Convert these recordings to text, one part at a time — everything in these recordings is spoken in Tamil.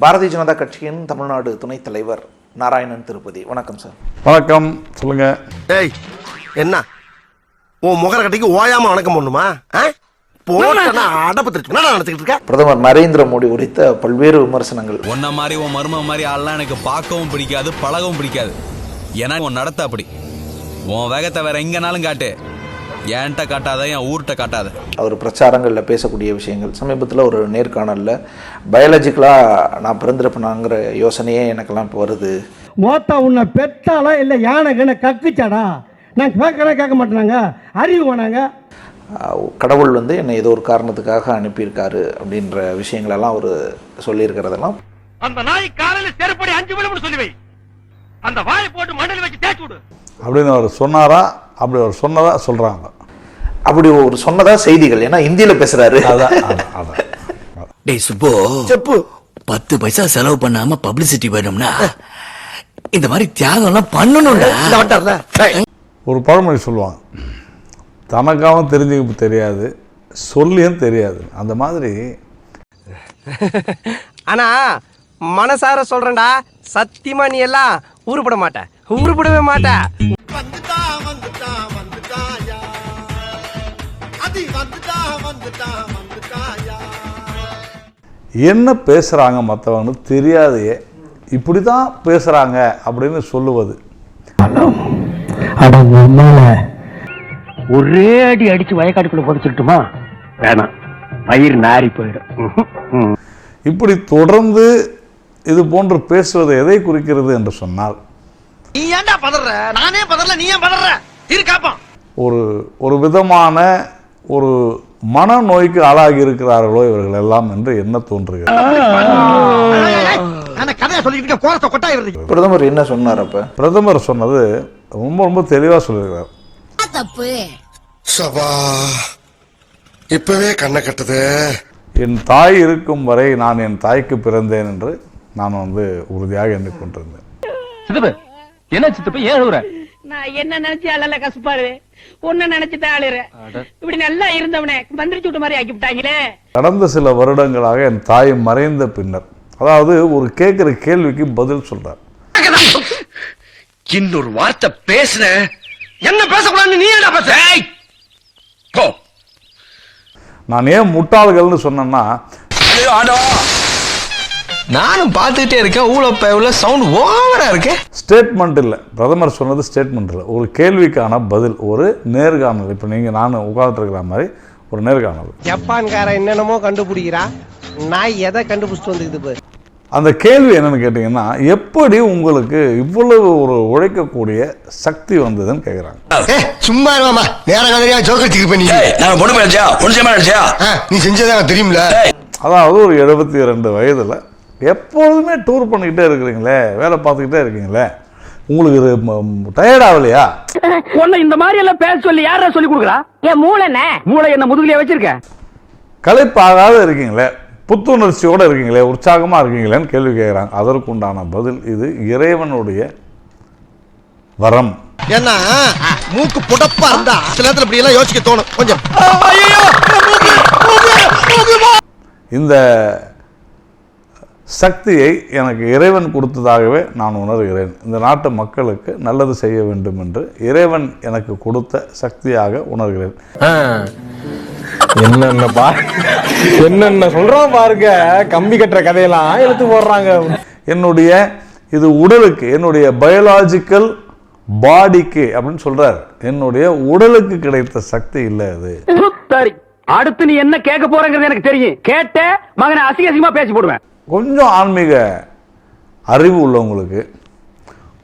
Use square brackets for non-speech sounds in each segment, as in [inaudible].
பாரதிய ஜனதா கட்சியின் தமிழ்நாடு துணைத் தலைவர் நாராயணன் திருப்பதி. வணக்கம் சார் வணக்கம். சொல்லுங்க. டேய் என்ன? உன் முகர கட்டிக்கு ஓயாம வணக்கம் பண்ணுமா? பிரதமர் நரேந்திர மோடி குறித்த பல்வேறு விமர்சனங்கள். உன்ன மாதிரி உன் மரும மாதிரி ஆள்லாம் எனக்கு பார்க்கவும் பிடிக்காது பழகவும் பிடிக்காது. ஏன்னா உன் நடத்த அப்படி. உன் வேகத்தை வேற எங்கனாலும் காட்டு. என்கிட்ட காட்டாத என் ஊர்கிட்ட காட்டாத. அவர் பிரச்சாரங்களில் பேசக்கூடிய விஷயங்கள். சமீபத்தில் ஒரு நேர்காணலில் பயாலஜிக்கலாக நான் பிறந்திருப்பேனாங்கிற யோசனையே எனக்கெல்லாம் இப்போ வருது. மோத்தா உன்னை பெத்தாளா இல்லை யானை கண்ணை கக்குச்சாடா? நான் கேட்கறேன் கேட்க மாட்டேனாங்க. அறிவு வேணாங்க. கடவுள் வந்து என்னை ஏதோ ஒரு காரணத்துக்காக அனுப்பியிருக்காரு அப்படின்ற விஷயங்களெல்லாம் அவர் சொல்லியிருக்கிறதெல்லாம். அந்த நாய் காலையில செருப்படி அஞ்சு மணி சொல்லி வை அந்த வாயை போட்டு மண்ணில் வச்சு தேய்ச்சி விடு. அப்படின்னு அவர் சொன்னாரா? அப்படி அவர் சொன்னதா சொல்றாங்க. அப்படி ஒரு சொன்னதா செய்திகள். ஏன்னா ஹிந்தியில் பேசுகிறாரு அதான் டேய் சுப்போ. செப்பு. பத்து பைசா செலவு பண்ணாம பப்ளிசிட்டி வேணும்னா இந்த மாதிரி தியாகம் எல்லாம் பண்ணணும்டா ஒரு பழமொழி சொல்லுவாங்க. தனக்காகவும் தெரிஞ்சுக்க தெரியாது சொல்லியும் தெரியாது. அந்த மாதிரி ஆனா மனசார சொல்றேன்டா சத்தியமா நீ எல்லாம் உருப்பட மாட்ட. உருப்படவே மாட்ட. வந்துட்டா வந்துட்டா வந்துட்டாயா? அதி வந்துட்டா வந்துட்டா வந்துட்டாயா? என்ன பேசுறாங்க மற்றவங்க தெரியாதையே இப்படி தான் பேசுறாங்க அப்படின்னு சொல்லுவது. ஒரே அடி அடிச்சு வயக்காட்டுக்குள்ள புதைச்சிக்கிட்டுமா? வேணாம். பயிர் நாரி போயிடும். இப்படி தொடர்ந்து இது போன்று பேசுவது எதை குறிக்கிறது என்று சொன்னால் நீ ஏன்டா பதற நானே பதறல நீ ஏன் பதற இரு காப்பான் ஒரு ஒரு விதமான ஒரு மனநோய்க்கு ஆளாகி இருக்கிறார்களோ இவர்கள் எல்லாம் என்று என்ன தோன்றுகிறது? பிரதமர் என்ன சொன்னார் அப்போ? பிரதமர் சொன்னது ரொம்ப ரொம்ப தெளிவாக சொல்லியிருக்கிறார். தப்பு? சபா இப்பவே கண்ணை கட்டுது. என் தாய் இருக்கும் வரை நான் என் தாய்க்கு பிறந்தேன் என்று நான் வந்து உறுதியாக எண்ணிக்கொண்டிருந்தேன். என்ன சித்தப்பு ஏன் அழுகுற நான் என்ன நினைச்சு அழல கசுப்பாரு உன்ன நினைச்சுதான் அழுற. இப்படி நல்லா இருந்தவனே மந்திரிச்சு விட்ட மாதிரி ஆக்கி விட்டாங்களே. கடந்த சில வருடங்களாக என் தாய் மறைந்த பின்னர் அதாவது ஒரு கேட்குற கேள்விக்கு பதில் சொல்றார். இன்னொரு வார்த்தை பேசுன என்ன பேசக்கூடாதுன்னு நீ என்ன பேச போ. நான் ஏன் முட்டாள்கள்னு சொன்னேன்னா நானும் பார்த்துட்டே இருக்கேன். ஊழப்ப உள்ள சவுண்ட் ஓவரா இருக்கு. ஸ்டேட்மெண்ட் இல்லை. பிரதமர் சொன்னது ஸ்டேட்மெண்ட் இல்லை. ஒரு கேள்விக்கான பதில் ஒரு நேர்காணல். இப்போ நீங்கள் நான் உட்காந்துருக்கிற மாதிரி ஒரு நேர்காணல். ஜப்பான்காரன் என்னென்னமோ கண்டுபிடிக்கிறா. நாய் எதை கண்டுபிடிச்சிட்டு வந்துக்குது அந்த கேள்வி என்னன்னு கேட்டிங்கன்னா எப்படி உங்களுக்கு இவ்வளவு ஒரு உழைக்கக்கூடிய சக்தி வந்ததுன்னு கேட்குறாங்க சும்மா இருவாமா நேர கதையா ஜோக்கத்துக்கு பண்ணி நான் பொண்ணு நினைச்சா பொண்ணு நினைச்சா நீ செஞ்சதா தெரியுமில. அதாவது ஒரு எழுபத்தி ரெண்டு வயதில் எப்பொழுதுமே டூர் பண்ணிக்கிட்டே இருக்கிறீங்களே வேலை பார்த்துக்கிட்டே இருக்கீங்களே? உங்களுக்கு டயர்ட் ஆகலையா? உன்னை இந்த மாதிரி எல்லாம் பேச சொல்லி யாரா சொல்லி கொடுக்குறா? என் மூளைண்ணே மூளை என்ன முதுகுலயே வச்சிருக்க? களைப்பாகாத இருக்கீங்களே புத்துணர்ச்சியோடு இருக்கீங்களே உற்சாகமாக இருக்கீங்களேன்னு கேள்வி கேட்குறாங்க. அதற்குண்டான பதில் இது இறைவனுடைய வரம். ஏன்னா மூக்கு புடப்பா இருந்தா சில நேரத்துல இப்படி எல்லாம் யோசிக்க தோணும். கொஞ்சம். இந்த சக்தியை எனக்கு இறைவன் கொடுத்ததாகவே நான் உணர்கிறேன். இந்த நாட்டு மக்களுக்கு நல்லது செய்ய வேண்டும் என்று இறைவன் எனக்கு கொடுத்த சக்தியாக உணர்கிறேன். என்னென்ன பா என்னென்ன சொல்றோம் பாருங்க. கம்பி கட்டுற கதையெல்லாம் எடுத்து போடுறாங்க. என்னுடைய இது உடலுக்கு என்னுடைய பயாலாஜிக்கல் பாடிக்கு அப்படின்னு சொல்றார். என்னுடைய உடலுக்கு கிடைத்த சக்தி இல்லை அது. அடுத்து நீ என்ன கேட்க போறங்கிறது எனக்கு தெரியும். கேட்ட மகனை அசிங்க அசிங்கமா பேசி போடுவேன். கொஞ்சம் ஆன்மீக அறிவு உள்ளவங்களுக்கு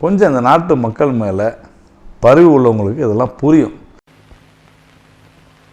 கொஞ்சம் இந்த நாட்டு மக்கள் மேலே பரிவு உள்ளவங்களுக்கு இதெல்லாம் புரியும்.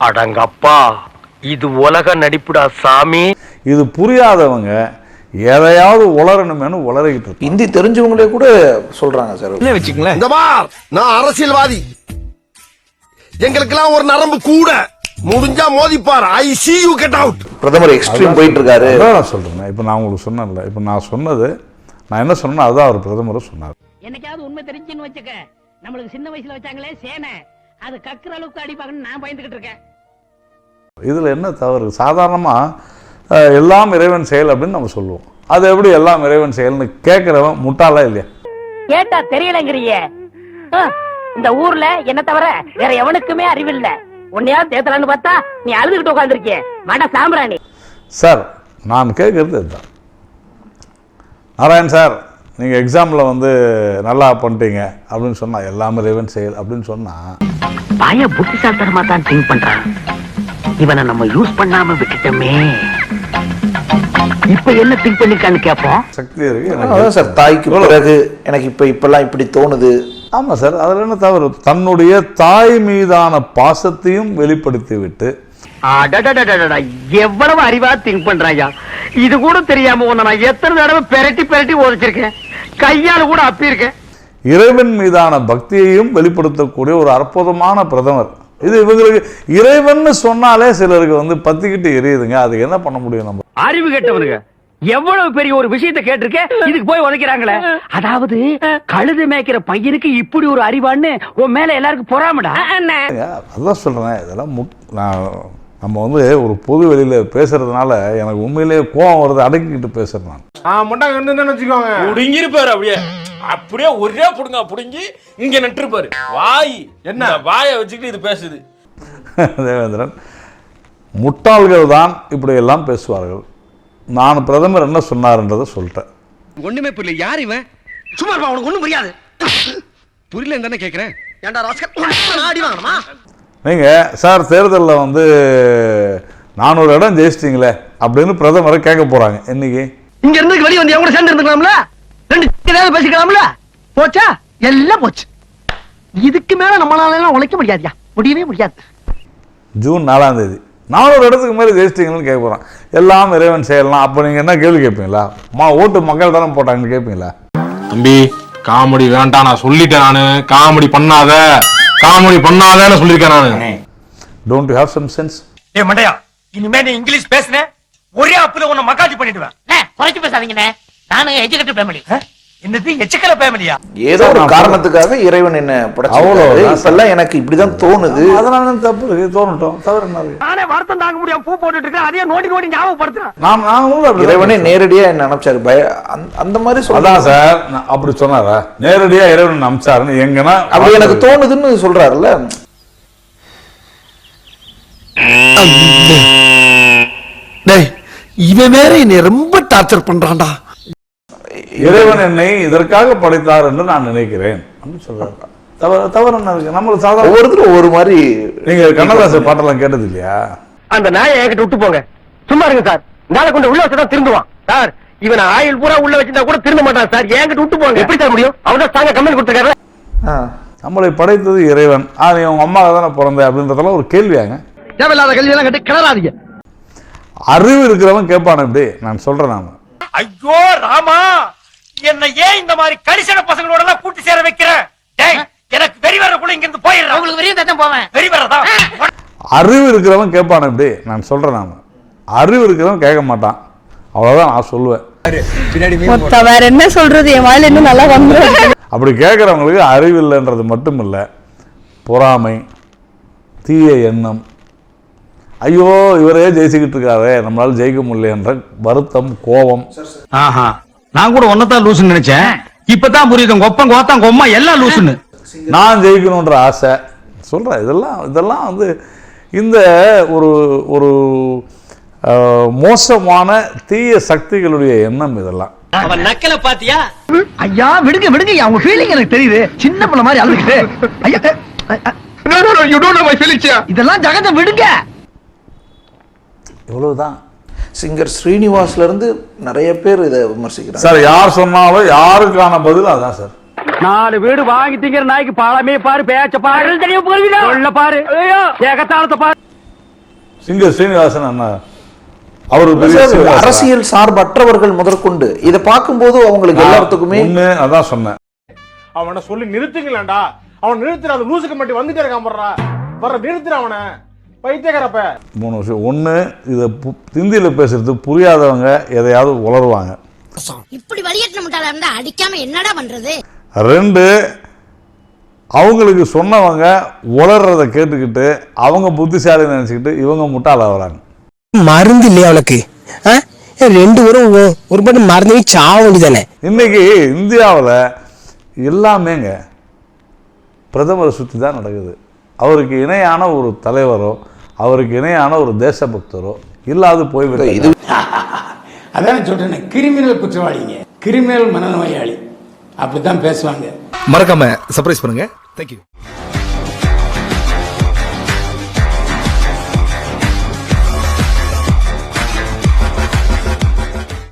அடங்கப்பா இது உலக நடிப்புடா சாமி. இது புரியாதவங்க எதையாவது உளரணுமேனு உளறிக்கிட்டு இருப்பாங்க. ஹிந்தி தெரிஞ்சவங்களே கூட சொல்றாங்க சார். வச்சுங்களேன் இந்த பார் நான் அரசியல்வாதி. எங்களுக்கெல்லாம் ஒரு நரம்பு கூட. முடிஞ்சா மோதிப்பார். I see you get out. பிரதமர் எக்ஸ்ட்ரீம் போயிட்டு இருக்காரு அதான் நான் சொல்றேன் இப்போ நான் உங்களுக்கு சொன்னேன்ல. இப்போ நான் சொன்னது நான் என்ன சொன்னேனோ அதுதான் அவர் பிரதமரும் சொன்னார். என்னைக்காவது உண்மை தெரிஞ்சுன்னு வச்சுக்க. நம்மளுக்கு சின்ன வயசுல வச்சாங்களே சேனை. அது கக்குற அளவுக்கு அடிப்பாங்கன்னு நான் பயந்துகிட்டு இருக்கேன். இதில் என்ன தவறு? சாதாரணமாக எல்லாம் இறைவன் செயல் அப்படின்னு நம்ம சொல்லுவோம். அது எப்படி எல்லாம் இறைவன் செயல்னு கேட்குறவன் முட்டாளா இல்லையா? கேட்டா தெரியலங்கிறிய. இந்த ஊர்ல என்ன தவிர வேற எவனுக்குமே அறிவில்ல. உன்னையாவது தேத்தலான்னு பார்த்தா நீ அழுதுகிட்டு உட்காந்துருக்கிய மட சாம்பிராணி. சார் நான் கேட்குறது இதுதான். நாராயண் சார் நீங்கள் எக்ஸாமில் வந்து நல்லா பண்ணிட்டீங்க அப்படின்னு சொன்னால் எல்லாமே இறைவன் செயல் அப்படின்னு சொன்னால் பய புத்திசாலித்தனமா தான் திங்க் பண்றான். இவனை நம்ம யூஸ் பண்ணாம விட்டுட்டோமே. இப்ப என்ன திங்க் பண்ணிருக்கான்னு கேப்போம். சக்தி இருக்கு எனக்கு அதான் சார் தாய்க்கு பிறகு எனக்கு இப்போ இப்பெல்லாம் இப்படி தோணுது. ஆமாம் சார் அதில் என்ன தவறு? தன்னுடைய தாய் மீதான பாசத்தையும் வெளிப்படுத்தி விட்டு அடடடடடடா, எவ்வளவு அறிவா திங்க் பண்றாயா? இது கூட தெரியாம உன்னை நான் எத்தனை தடவை பெரட்டி பெரட்டி உதைச்சிருக்கேன். கையால கூட அப்பியிருக்கேன் இறைவன் மீதான பக்தியையும் வெளிப்படுத்தக்கூடிய ஒரு அற்புதமான பிரதமர். இது இவங்களுக்கு இறைவன் சொன்னாலே சிலருக்கு வந்து பத்திக்கிட்டு எரியுதுங்க. அதுக்கு என்ன பண்ண முடியும் நம்ம? அறிவு கேட்டவனுங்க. எவ்வளவு பெரிய ஒரு விஷயத்தை கேட்டிருக்க? இதுக்கு போய் உதைக்கிறாங்களே. அதாவது கழுது மேய்க்கிற பையனுக்கு இப்படி ஒரு அறிவான்னு உன் மேல எல்லாருக்கும் பொறாமடா? அதான் சொல்றேன். இதெல்லாம் நான் நம்ம வந்து ஒரு பொது வெளியில பேசுறதுனால எனக்கு உண்மையிலேயே கோவம் வருது அடக்கிக்கிட்டு பேசுறேன் நான். நான் மட்டும் இருந்தேன்னு வச்சுக்கோங்க. புடுங்கிருப்பாரு அப்படியே. அப்படியே ஒரே புடுங்க புடுங்கி இங்க நட்டுருப்பாரு வாய் என்ன? வாயை வச்சுக்கிட்டு இது பேசுது. [laughs] தேவேந்திரன் முட்டாள்கள் தான் இப்படி எல்லாம் பேசுவார்கள். நான் பிரதமர் என்ன சொன்னார்ன்றதை சொல்லிட்டேன். ஒண்ணுமே புரியல. யார் இவன்? சும்மா இருப்பா உனக்கு ஒண்ணும் புரியாது. புரியல தானே கேக்குறேன். ஏன்டா ராஸ்கல் ஆடி வாங்கணுமா? நீங்க சார் தேர்தலில் வந்து நானூறு இடம் ஜெயிச்சிட்டீங்களே அப்படின்னு பிரதமரை கேட்க போறாங்க. இன்னைக்கு இங்க இருந்து வெளிய வந்து கூட சேர்ந்து இருந்துக்கலாம்ல? ரெண்டு ஏதாவது பேசிக்கலாம்ல? போச்சா? எல்லாம் போச்சு. இதுக்கு மேல நம்மளால எல்லாம் உழைக்க முடியாதுயா? முடியவே முடியாது. ஜூன் நாலாம் தேதி. நானூறு இடத்துக்கு மேலே ஜெயிச்சிட்டீங்கன்னு கேட்க போறான். எல்லாம் இறைவன் செய்யலாம் அப்போ நீங்க என்ன கேள்வி கேட்பீங்களா? மா ஓட்டு மக்கள் தானே போட்டாங்கன்னு கேட்பீங்களா? தம்பி காமெடி வேண்டாம் நான் சொல்லிட்டேன் நானு. காமெடி பண்ணாத. காமெடி பண்ணாதன்னு சொல்லியிருக்கேன் நானு. Don't you have some sense ஏ மண்டையா இனிமே நீ இங்கிலீஷ் பேசுன ஒரே அப்புல உன்னை மக்காஜி பண்ணிடுவேன். குறைச்சு பேசாதீங்கண்ணே நானும் எஜுகேட்டட் ஃபேமிலி என்னது எச்சக்கல ஃபேமிலியா ஏதோ ஒரு காரணத்துக்காக இறைவன் என்ன அவ்வளவுதான் இப்பெல்லாம் எனக்கு இப்படிதான் தோணுது. அதனால தப்பு இருக்கு தோணட்டும். தவறு என்ன? நானே வருத்தம் தாங்க முடியாம பூ போட்டுட்டு இருக்கேன். அதையே நோண்டி நோண்டி ஞாபகப்படுத்துறேன். கூட அப்படி இறைவனே நேரடியா என்ன அனுப்பிச்சாரு. பய அந்த- அந்த மாதிரி அதான் சார் நான் அப்படி சொன்னாரா? நேரடியா இறைவன் அமிச்சாருன்னு எங்கன்னா அப்படி எனக்கு தோணுதுன்னு சொல்றாருல்ல. டேய் இவன் வேற என்னை ரொம்ப டார்ச்சர் பண்றான்டா. இறைவன் என்னை இதற்காக படைத்தார் என்று நான் நினைக்கிறேன். அப்படின்னு சொல்றாரு. தவறு தவறு என்ன இருக்கு? நம்மளுக்கு சாதாரண ஒவ்வொருத்தரும் ஒவ்வொரு மாதிரி நீங்க கண்ணதாசன் பாட்டெல்லாம் கேட்டது இல்லையா? அந்த நாயை என்கிட்ட விட்டு போங்க. சும்மா இருங்க சார். நாளை கொண்டு உள்ள வச்சுதான் திருந்துவான். சார் இவன் ஆயில் பூரா உள்ள வச்சிருந்தா கூட திருந்த மாட்டான் சார். என்கிட்ட விட்டு போங்க. எப்படி சார் முடியும்? அவன் தாங்க கம்பெனி கொடுத்துருக்காரு. நம்மளை படைத்தது இறைவன். நீ உங்க அம்மா தானே பிறந்த அப்படின்றதெல்லாம் ஒரு கேள்வியாங்க தேவையில்லாத கல்வி எல்லாம் கட்டி கிளறாதீங்க. அறிவு இருக்கிறவன் கேட்பான இப்படி நான் சொல்றேன் நான். ஐயோ ராமா! என்ன ஏன் இந்த மாதிரி கரிசன பசங்களோட எல்லாம் கூட்டி சேர வைக்கிற? டேய் எனக்கு வெறி வரக்குள்ள இங்க இருந்து போயிடுறேன் உங்களுக்கு வெறியும் தான் போவேன். வெறி வரதா அறிவு இருக்கிறவன் கேட்பான இப்படி நான் சொல்றேன் நான். அறிவு இருக்கிறவன் கேட்க மாட்டான். அவ்வளவுதான் நான் சொல்லுவேன். வேற என்ன சொல்றது? என் வாயில இன்னும் நல்லா வந்துடும் அப்படி கேட்குறவங்களுக்கு அறிவு இல்லைன்றது மட்டும் இல்லை பொறாமை தீய எண்ணம். ஐயோ இவரே ஜெயிச்சுக்கிட்டு இருக்காரே. நம்மளால ஜெயிக்க முடியலன்ற வருத்தம் கோபம். ஆஹா. நான் கூட ஒன்னதான் லூசுன்னு நினைச்சேன். இப்பதான் புரியுது. உங்க ஒப்பம் கோத்தம் உங்க அம்மா எல்லாம் லூசுன்னு. நான் ஜெயிக்கணுன்ற ஆசை. சொல்கிறேன் இதெல்லாம் இதெல்லாம் வந்து இந்த ஒரு ஒரு மோசமான தீய சக்திகளுடைய எண்ணம் இதெல்லாம். அவன் நக்கல பாத்தியா ஐயா விடுங்க விடுங்க அவங்க ஃபீலிங் எனக்கு தெரியுது. சின்ன பிள்ளை மாதிரி அழுதுகிட்டு. ஐயா you don't know my feelings இதெல்லாம் ஜகத விடுங்க. இவ்வளவுதான். சிங்கர் ஸ்ரீனிவாஸ்ல இருந்து நிறைய பேர் இதை விமர்சிக்கிறாங்க. சார் யார் சொன்னாலும் யாருக்கான பதில் அதான் சார். நாலு வீடு வாங்கி திங்கிற நாய்க்கு பாலமே பாரு பேச்ச பாரு. சொல்ல பாரு. ஏகத்தாளத்தை பாரு. சிங்கர் ஸ்ரீனிவாசன் அண்ணா சீனிவாசரா? அரசியல் சார்பற்றவர்கள் முதற்கொண்டு இதை பார்க்கும்போது அவங்களுக்கு எல்லாத்துக்குமே அதான் சொன்னேன். அவனை சொல்லி நிறுத்துங்களேன்டா. அவன் நிறுத்துற அது லூசுக்கு மட்டும் வந்துட்டே இருக்கான் போடுறா. வர நிறுத்துற அவனை. பைத்தியக்காரப்ப. மூணு விஷயம். ஒன்று இதை ஹிந்தியில் பேசுறது புரியாதவங்க எதையாவது உளருவாங்க இப்படி வழியேற்ற முட்டாளா இருந்தா அடிக்காம என்னடா பண்றது? ரெண்டு அவங்களுக்கு சொன்னவங்க உளறதை கேட்டுக்கிட்டு அவங்க புத்திசாலி நினச்சிக்கிட்டு இவங்க முட்டாளாகிறாங்க மருந்து இல்லையா அவளுக்கு ரெண்டு பேரும் ஒரு பாட்டு மறந்து சாவ வேண்டியதானே? இன்னைக்கு இந்தியாவில் எல்லாமேங்க பிரதமரை சுற்றி தான் நடக்குது. அவருக்கு இணையான ஒரு தலைவரோ அவருக்கு இணையான ஒரு தேசபக்தரோ இல்லாது போய்விட்டது. இது [laughs] அதான் சொல்றேன் கிரிமினல் குற்றவாளிங்க கிரிமினல் மனநோயாளி. அப்படித்தான் பேசுவாங்க. மறக்காம சர்ப்ரைஸ் பண்ணுங்க. தேங்க்யூ